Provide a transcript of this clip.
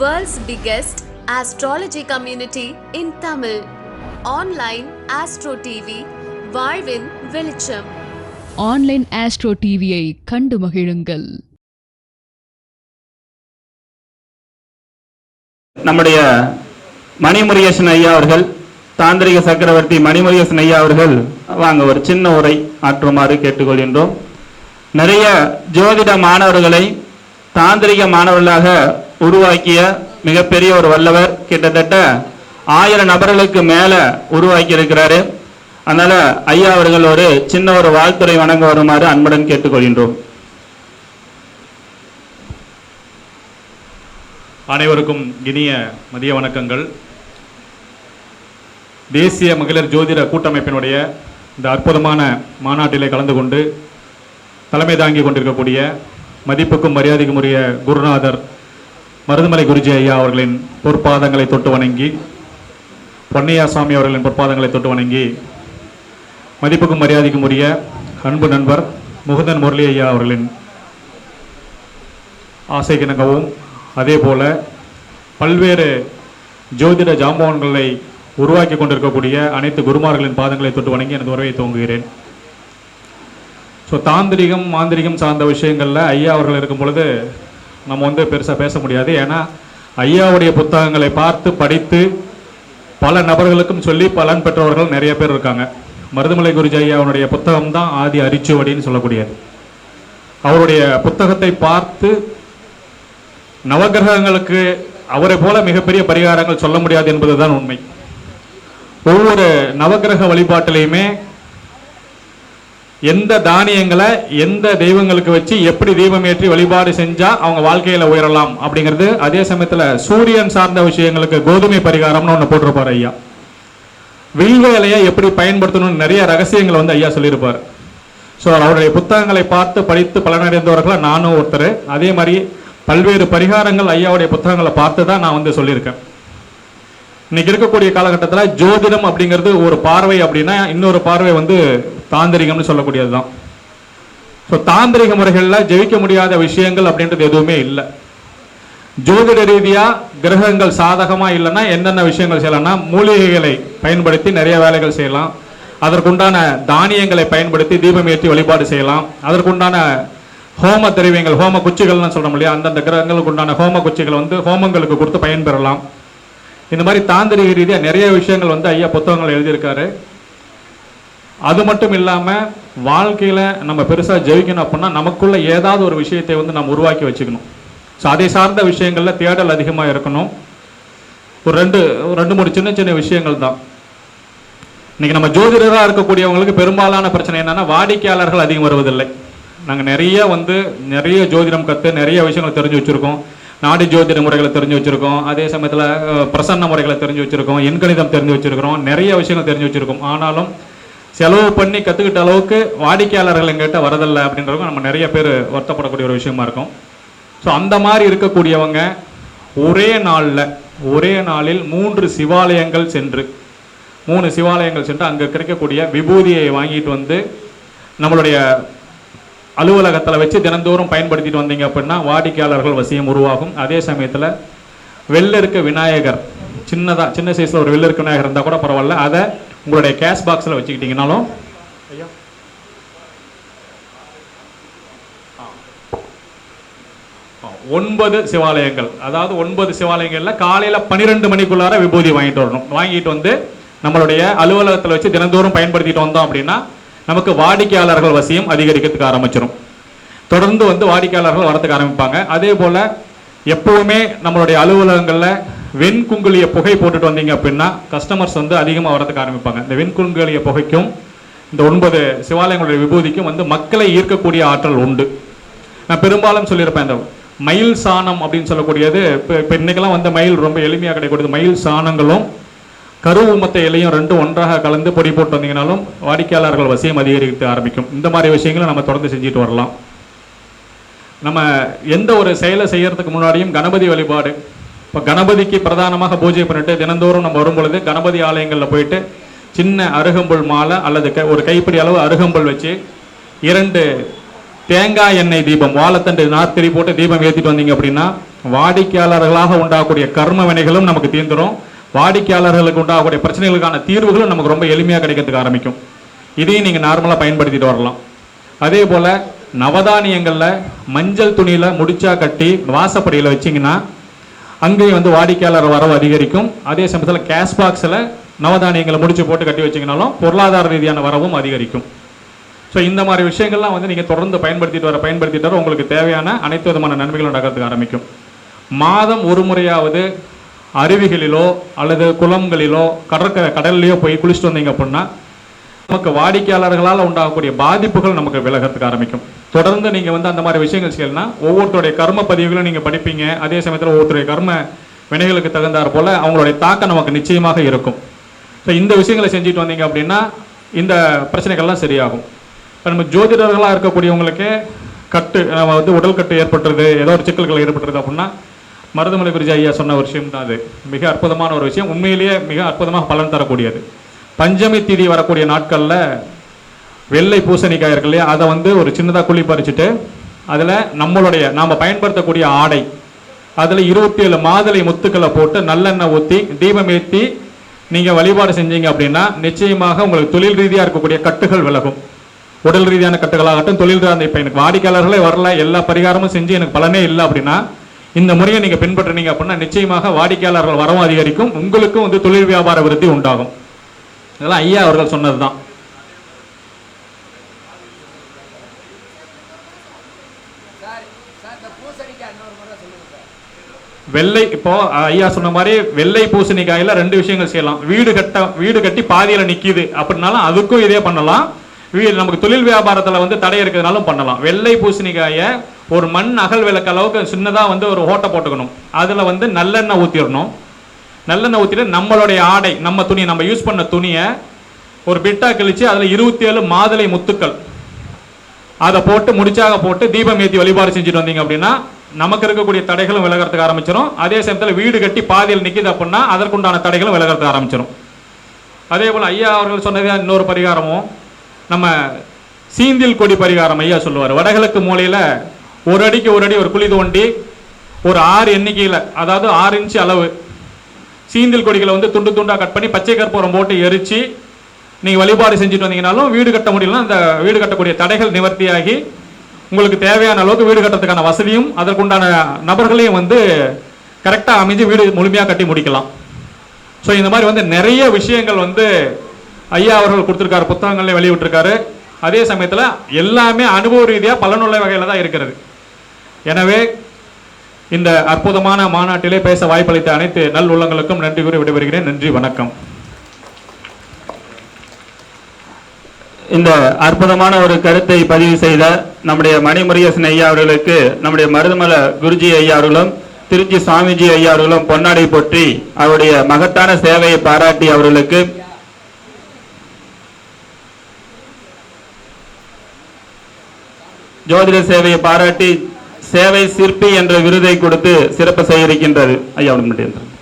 World's biggest astrology community in Tamil. Online Astro TV, வாழ்வின் வெளிச்சம். Online astro டிவியை கண்டு மகிழுங்கள். நம்முடைய மணிமுருகேசன் ஐயா அவர்கள் தாந்திரிக சக்கரவர்த்தி மணிமுருகேசன் ஐயா அவர்கள் வாங்க ஒரு சின்ன உரை ஆற்றுமாறு கேட்டுக்கொள்கின்றோம். நிறைய ஜோதிட மாணவர்களை தாந்திரிக மாணவர்களாக உருவாக்கிய மிகப்பெரிய ஒரு வல்லவர் கிட்டத்தட்ட ஆயிரம் நபர்களுக்கு மேல உருவாக்கி இருக்கிறாரு அதனால ஐயா அவர்கள் ஒரு சின்ன ஒரு வாழ்த்துறை வணங்க வருமாறு அன்புடன் கேட்டுக்கொள்கின்றோம். அனைவருக்கும் இனிய மதிய வணக்கங்கள். தேசிய மகளிர் ஜோதிட கூட்டமைப்பினுடைய இந்த அற்புதமான மாநாட்டிலே கலந்து கொண்டு தலைமை தாங்கி கொண்டிருக்கக்கூடிய மதிப்புக்கும் மரியாதைக்கும் உரிய குருநாதர் மருதுமலை குருஜி ஐயா அவர்களின் பொற்பாதங்களை தொட்டு வணங்கி பொன்னையா சாமி அவர்களின் பொற்பாதங்களை தொட்டு வணங்கி மதிப்புக்கும் மரியாதைக்கும் உரிய அன்பு நண்பர் முகுந்தன் முரளி ஐயா அவர்களின் ஆசை கிணங்கவும் அதே போல பல்வேறு ஜோதிட ஜாம்பவான்களை உருவாக்கி கொண்டிருக்கக்கூடிய அனைத்து குருமார்களின் பாதங்களை தொட்டு வணங்கி எனது உறவை துவங்குகிறேன். ஸோ தாந்திரிகம் மாந்திரிகம் சார்ந்த விஷயங்களில் ஐயா அவர்கள் இருக்கும் பொழுது நம்ம வந்து பெருசாக பேச முடியாது. ஏன்னா ஐயாவுடைய புத்தகங்களை பார்த்து படித்து பல நபர்களுக்கும் சொல்லி பலன் பெற்றவர்கள் நிறைய பேர் இருக்காங்க. மருதுமலை குருஜி ஐயாவுடைய புத்தகம் தான் ஆதி அரிச்சுவடின்னு சொல்லக்கூடியது. அவருடைய புத்தகத்தை பார்த்து நவகிரகங்களுக்கு அவரை போல மிகப்பெரிய பரிகாரங்கள் சொல்ல முடியாது என்பதுதான் உண்மை. ஒவ்வொரு நவகிரக வழிபாட்டிலையுமே எந்த தானியங்களை எந்த தெய்வங்களுக்கு வச்சு எப்படி தீபம் ஏற்றி வழிபாடு செஞ்சா அவங்க வாழ்க்கையில உயரலாம் அப்படிங்கிறது அதே சமயத்துல சூரியன் சார்ந்த விஷயங்களுக்கு கோதுமை பரிகாரம்னு ஒன்று போட்டிருப்பார் ஐயா. வில்வேலையை எப்படி பயன்படுத்தணும்னு நிறைய ரகசியங்களை வந்து ஐயா சொல்லியிருப்பார். ஸோ அவருடைய புத்தகங்களை பார்த்து படித்து பலனடைந்தவர்களாக நானும் ஒருத்தர். அதே மாதிரி பல்வேறு பரிகாரங்கள் ஐயாவுடைய புத்தகங்களை பார்த்து தான் நான் வந்து சொல்லியிருக்கேன். இன்னைக்கு இருக்கக்கூடிய காலகட்டத்தில் ஜோதிடம் அப்படிங்கிறது ஒரு பார்வை அப்படின்னா இன்னொரு பார்வை வந்து தாந்திரிகம்னு சொல்லக்கூடியது தான் ஸோ தாந்திரிக முறைகளில் ஜெயிக்க முடியாத விஷயங்கள் அப்படின்றது எதுவுமே இல்லை. ஜோதிட ரீதியாக கிரகங்கள் சாதகமாக இல்லைன்னா என்னென்ன விஷயங்கள் செய்யலாம்னா மூலிகைகளை பயன்படுத்தி நிறைய வேலைகள் செய்யலாம். அதற்குண்டான தானியங்களை பயன்படுத்தி தீபம் ஏற்றி வழிபாடு செய்யலாம். அதற்குண்டான ஹோம திரவியங்கள் ஹோம குச்சிகள்னு சொல்ல இல்லையா? அந்தந்த கிரகங்களுக்கு உண்டான ஹோம குச்சிகளை வந்து ஹோமங்களுக்கு கொடுத்து பயன்பெறலாம். இந்த மாதிரி தாந்திரிக ரீதியாக நிறைய விஷயங்கள் வந்து ஐயா புத்தகங்கள் எழுதியிருக்காரு. அது மட்டும் இல்லாமல் வாழ்க்கையில் நம்ம பெருசாக ஜெயிக்கணும் அப்படின்னா நமக்குள்ள ஏதாவது ஒரு விஷயத்தை வந்து நம்ம உருவாக்கி வச்சுக்கணும். ஸோ அதை சார்ந்த விஷயங்களில் தேடல் அதிகமாக இருக்கணும். ஒரு ரெண்டு ஒரு ரெண்டு மூணு சின்ன சின்ன விஷயங்கள் தான். இன்னைக்கு நம்ம ஜோதிடராக இருக்கக்கூடியவங்களுக்கு பெரும்பாலான பிரச்சனை என்னன்னா வாடிக்கையாளர்கள் அதிகம் வருவதில்லை. நாங்கள் நிறைய வந்து நிறைய ஜோதிடம் கற்று நிறைய விஷயங்கள் தெரிஞ்சு வச்சுருக்கோம். நாடி ஜோதிட முறைகளை தெரிஞ்சு வச்சுருக்கோம். அதே சமயத்தில் பிரசன்ன முறைகளை தெரிஞ்சு வச்சுருக்கோம். எண்கணிதம் தெரிஞ்சு வச்சுருக்கிறோம். நிறைய விஷயங்கள் தெரிஞ்சு வச்சுருக்கோம். ஆனாலும் செலவு பண்ணி கற்றுக்கிட்ட அளவுக்கு வாடிக்கையாளர்கள் எங்கிட்ட வரதில்லை அப்படின்றவங்க நம்ம நிறைய பேர் வருத்தப்படக்கூடிய ஒரு விஷயமா இருக்கும். ஸோ அந்த மாதிரி இருக்கக்கூடியவங்க ஒரே நாளில் ஒரே நாளில் மூன்று சிவாலயங்கள் சென்று மூணு சிவாலயங்கள் சென்று அங்கே கிடைக்கக்கூடிய விபூதியை வாங்கிட்டு வந்து நம்மளுடைய அலுவலகத்தில் வச்சு தினந்தோறும் பயன்படுத்திட்டு வந்தீங்க அப்படின்னா வாடிக்கையாளர்கள் வசியம் உருவாகும். அதே சமயத்தில் வெளில இருக்க விநாயகர் சின்னதாக சின்ன சைஸில் ஒரு வெளில இருக்க விநாயகர் இருந்தால் கூட பரவாயில்ல. அதை உங்களுடைய கேஷ் பாக்ஸில் வச்சுக்கிட்டீங்கனாலும் ஐயா. ஒன்பது சிவாலயங்கள். அதாவது ஒன்பது சிவாலயங்கள்ல காலையில பன்னிரெண்டு மணிக்குள்ளார விபூதி வாங்கிட்டு வரணும். வாங்கிட்டு வந்து நம்மளுடைய அலுவலகத்தில் வச்சு தினந்தோறும் பயன்படுத்திட்டு வந்தோம் அப்படின்னா நமக்கு வாடிக்கையாளர்கள் வசியம் அதிகரிக்கிறதுக்கு ஆரம்பிச்சிடும் தொடர்ந்து வந்து வாடிக்கையாளர்கள் வரதுக்கு ஆரம்பிப்பாங்க. அதே போல எப்பவுமே நம்மளுடைய அலுவலகங்களில் வெண்குங்குளிய புகை போட்டுட்டு வந்தீங்க அப்படின்னா கஸ்டமர்ஸ் வந்து அதிகமாக வரதுக்கு ஆரம்பிப்பாங்க. இந்த வெண்குங்குளிய புகைக்கும் இந்த ஒன்பது சிவாலயங்களுடைய விபூதிக்கும் வந்து மக்களை ஈர்க்கக்கூடிய ஆற்றல் உண்டு. நான் பெரும்பாலும் சொல்லியிருப்பேன் இந்த மயில் சாணம் அப்படின்னு சொல்லக்கூடியது இப்போ இப்போ இன்னைக்கெல்லாம் வந்து மயில் ரொம்ப எளிமையாக கிடைக்கூடியது மயில் சாணங்களும் கருவுமத்த இலையும் ரெண்டும் ஒன்றாக கலந்து பொடி போட்டு வந்தீங்கனாலும் வாடிக்கையாளர்கள் வசியம் அதிகரிக்க ஆரம்பிக்கும். இந்த மாதிரி விஷயங்களை நம்ம தொடர்ந்து செஞ்சுட்டு வரலாம். நம்ம எந்த ஒரு செயலை செய்யறதுக்கு முன்னாடியும் கணபதி வழிபாடு இப்போ கணபதிக்கு பிரதானமாக பூஜை பண்ணிட்டு தினந்தோறும் நம்ம வரும்பொழுது கணபதி ஆலயங்களில் போயிட்டு சின்ன அருகம்புல் மாலை அல்லது க- ஒரு கைப்பிடி அளவு அருகம்புல் வச்சு இரண்டு தேங்காய் எண்ணெய் தீபம் வாழைத்தண்டு நார்த்திரி போட்டு தீபம் ஏற்றிட்டு வந்தீங்க அப்படின்னா வாடிக்கையாளர்களாக உண்டாகக்கூடிய கர்ம வினைகளும் நமக்கு தீர்ந்துரும் வாடிக்கையாளர்களுக்கு உண்டாகக்கூடிய பிரச்சனைகளுக்கான தீர்வுகளும் நமக்கு ரொம்ப எளிமையாக கிடைக்கிறதுக்கு ஆரம்பிக்கும். இதையும் நீங்கள் நார்மலாக பயன்படுத்திட்டு வரலாம். அதே போல் நவதானியங்களில் மஞ்சள் துணியில் முடிச்சா கட்டி வாசப்படியில் வச்சிங்கன்னா அங்கேயும் வந்து வாடிக்கையாளர் வரவு அதிகரிக்கும். அதே சமயத்தில் கேஷ் பாக்ஸில் நவதானியங்களை முடிச்சு போட்டு கட்டி வச்சிங்கனாலும் பொருளாதார ரீதியான வரவும் அதிகரிக்கும். ஸோ இந்த மாதிரி விஷயங்கள்லாம் வந்து நீங்கள் தொடர்ந்து பயன்படுத்திட்டு வர பயன்படுத்திட்டு வர உங்களுக்கு தேவையான அனைத்து விதமான நன்மைகளும் நடக்கிறதுக்கு ஆரம்பிக்கும். மாதம் ஒரு முறையாவது அருவிகளிலோ அல்லது குளங்களிலோ கடற்கரை கடல்லையோ போய் குளிச்சுட்டு வந்தீங்க அப்படின்னா நமக்கு வாடிக்கையாளர்களால் உண்டாகக்கூடிய பாதிப்புகள் நமக்கு விலகிறதுக்கு ஆரம்பிக்கும். தொடர்ந்து நீங்கள் வந்து அந்த மாதிரி விஷயங்கள் செய்யலாம் ஒவ்வொருத்தருடைய கர்ம பதிவுகளும் நீங்கள் படிப்பீங்க. அதே சமயத்தில் ஒவ்வொருத்தருடைய கர்ம வினைகளுக்கு தகுந்தாற் போல அவங்களுடைய தாக்கம் நமக்கு நிச்சயமாக இருக்கும். ஸோ இந்த விஷயங்களை செஞ்சுட்டு வந்தீங்க அப்படின்னா இந்த பிரச்சனைகள்லாம் சரியாகும். இப்போ நம்ம ஜோதிடர்களாக இருக்கக்கூடியவங்களுக்கு கட்டு நம்ம வந்து உடல் கட்டு ஏற்பட்டுருது ஏதோ ஒரு சிக்கல்கள் ஏற்பட்டுருது அப்படின்னா மருதமலை குருஜி ஐயா சொன்ன ஒரு விஷயம் தான் அது. மிக அற்புதமான ஒரு விஷயம். உண்மையிலேயே மிக அற்புதமாக பலன் தரக்கூடியது. பஞ்சமி திதி வரக்கூடிய நாட்களில் வெள்ளை பூசணிக்காய் இருக்கு இல்லையா அதை வந்து ஒரு சின்னதாக குழி பறிச்சுட்டு அதில் நம்மளுடைய நாம் பயன்படுத்தக்கூடிய ஆடை. அதில் இருபத்தி ஏழு மாதுளை முத்துக்களை போட்டு நல்லெண்ணெய் ஊற்றி தீபம் ஏற்றி நீங்கள் வழிபாடு செஞ்சீங்க அப்படின்னா நிச்சயமாக உங்களுக்கு தொழில் ரீதியாக இருக்கக்கூடிய கட்டுகள் விலகும். உடல் ரீதியான கட்டுகளாகட்டும் தொழில் ரீதியான இப்போ எனக்கு வாடிக்கையாளர்களே வரல எல்லா பரிகாரமும் செஞ்சு எனக்கு பலனே இல்லை அப்படின்னா இந்த முறையை நீங்கள் பின்பற்றினீங்க அப்படின்னா நிச்சயமாக வாடிக்கையாளர்கள் வரவும் அதிகரிக்கும் உங்களுக்கும் வந்து தொழில் வியாபார விருத்தி உண்டாகும். இதெல்லாம் ஐயா அவர்கள் சொன்னது தான் வெள்ளை இப்போ ஐயா சொன்ன மாதிரி வெள்ளை பூசணிக்காயில ரெண்டு விஷயங்கள் செய்யலாம். வீடு கட்ட வீடு கட்டி பாதியில நிக்குது அப்படின்னாலும் அதுக்கும் இதே பண்ணலாம். வீடு நமக்கு தொழில் வியாபாரத்துல வந்து தடை இருக்கிறதுனாலும் பண்ணலாம். வெள்ளை பூசணிக்காயை ஒரு மண் அகல் விளக்கு அளவுக்கு சின்னதா வந்து ஒரு ஓட்டை போட்டுக்கணும். அதுல வந்து நல்லெண்ணெய் ஊத்திடணும். நல்லெண்ணெய் ஊற்றிட்டு நம்மளுடைய ஆடை நம்ம துணி நம்ம யூஸ் பண்ண துணியை ஒரு பிட்டா கழித்து அதில் இருபத்தி ஏழு மாதுளை முத்துக்கள். அதை போட்டு முடிச்சாக போட்டு தீபம் ஏற்றி வழிபாடு செஞ்சுட்டு வந்தீங்க அப்படின்னா நமக்கு இருக்கக்கூடிய தடைகளும் விலகிறதுக்கு ஆரம்பிச்சிடும் அதே சமயத்தில் வீடு கட்டி பாதியில் நிற்கிது அப்படின்னா அதற்குண்டான தடைகளும் விலகிறதுக்கு ஆரம்பிச்சிடும் அதே போல் ஐயா அவர்கள் சொன்னதே இன்னொரு பரிகாரமும். நம்ம சீந்தில் கொடி பரிகாரம் ஐயா சொல்லுவார். வடகிழக்கு மூலையில் ஒரு அடிக்கு ஒரு அடி ஒரு குழி தோண்டி ஒரு ஆறு எண்ணிக்கையில் அதாவது ஆறு இன்ச்சு அளவு சீந்தில் கொடிகளை வந்து துண்டு துண்டாக கட் பண்ணி பச்சை கற்பூரம் போட்டு எரிச்சு நீங்கள் வழிபாடு செஞ்சுட்டு வந்தீங்கனாலும் வீடு கட்ட முடியலனா அந்த வீடு கட்டக்கூடிய தடைகள் நிவர்த்தியாகி உங்களுக்கு தேவையான அளவுக்கு வீடு கட்டுறதுக்கான வசதியும் அதற்குண்டான நபர்களையும் வந்து கரெக்டாக அமைஞ்சு வீடு முழுமையாக கட்டி முடிக்கலாம். ஸோ இந்த மாதிரி வந்து நிறைய விஷயங்கள் வந்து ஐயா அவர்கள் கொடுத்துருக்காரு புத்தகங்களே வெளியிட்டிருக்காரு. அதே சமயத்தில் எல்லாமே அனுபவ ரீதியாக பலனுள்ள வகையில் தான் இருக்கிறது. எனவே இந்த அற்புதமான மாநாட்டிலே பேச வாய்ப்பளித்த அனைத்து நல் உள்ளங்களுக்கும் நன்றி கூறி விடைபெறுகிறேன். நன்றி வணக்கம். இந்த அற்புதமான ஒரு கருத்தை பதிவு செய்த நம்முடைய மணிமுரியசன் ஐயா அவர்களுக்கு நம்முடைய மருதமல குருஜி ஐயா அவர்களும் திருச்சி சுவாமிஜி ஐயா அவர்களும் பொன்னாடை போற்றி அவருடைய மகத்தான சேவையை பாராட்டி அவர்களுக்கு ஜோதிட சேவையை பாராட்டி சேவை சிற்பி என்ற விருதை கொடுத்து சிறப்பு செய்ய இருக்கின்றது ஐயா உடன்பட்டு